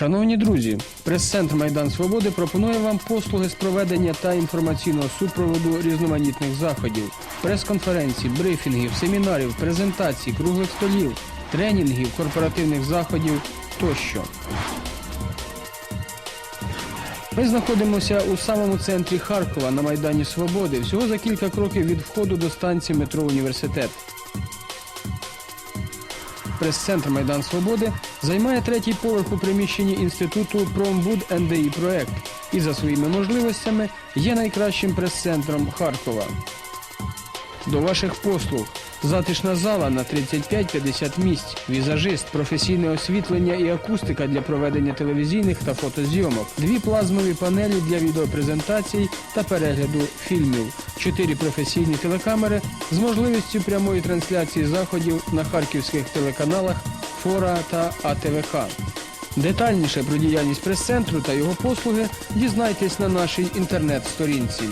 Шановні друзі, прес-центр Майдан Свободи пропонує вам послуги з проведення та інформаційного супроводу різноманітних заходів, прес-конференцій, брифінгів, семінарів, презентацій, круглих столів, тренінгів, корпоративних заходів тощо. Ми знаходимося у самому центрі Харкова на Майдані Свободи, всього за кілька кроків від входу до станції метро Університет. Прес-центр Майдан Свободи займає третій поверх у приміщенні інституту Промбуд НДІ проект і за своїми можливостями є найкращим прес-центром Харкова. До ваших послуг. Затишна зала на 35-50 місць, візажист, професійне освітлення і акустика для проведення телевізійних та фотозйомок, дві плазмові панелі для відеопрезентацій та перегляду фільмів, чотири професійні телекамери з можливістю прямої трансляції заходів на харківських телеканалах Фора та АТВХ. Детальніше про діяльність прес-центру та його послуги дізнайтесь на нашій інтернет-сторінці